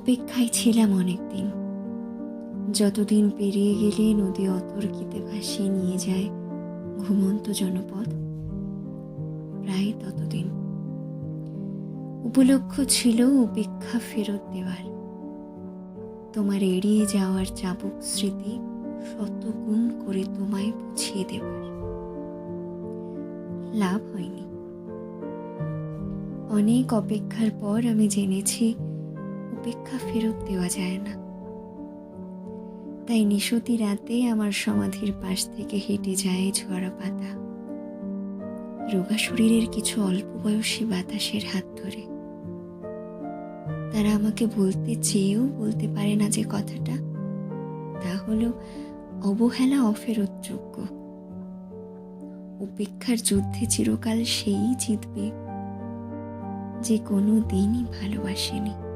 অপেক্ষায় ছিলাম অনেকদিন। যতদিন পেরিয়ে গেলে নদী অতর্কিতে ভাসিয়ে নিয়ে যায় ঘুমন্ত জনপদ, প্রায় ততদিন। উপলক্ষ ছিল উপেক্ষা ফেরত দেওয়ার। তোমার এড়িয়ে যাওয়ার চাবুক স্মৃতি শত গুণ করে তোমায় বুঝিয়ে দেওয়ার লাভ হয়নি। অনেক অপেক্ষার পর আমি জেনেছি উপেক্ষা ফেরত দেওয়া যায় না। তাই নিশতি রাতে আমার সমাধির পাশ থেকে হেঁটে যায় ঝরা পাতা। রোগা শরীরের কিছু অল্প বয়সী বাতাসের হাত ধরে। তারা আমাকে বলতে চেয়েও বলতে পারে না যে কথাটা। তা হলো, অবহেলা অফেরতযোগ্য উপেক্ষার যুদ্ধে চিরকাল সেই জিতবে যে কোনো দিনই ভালোবাসেনি।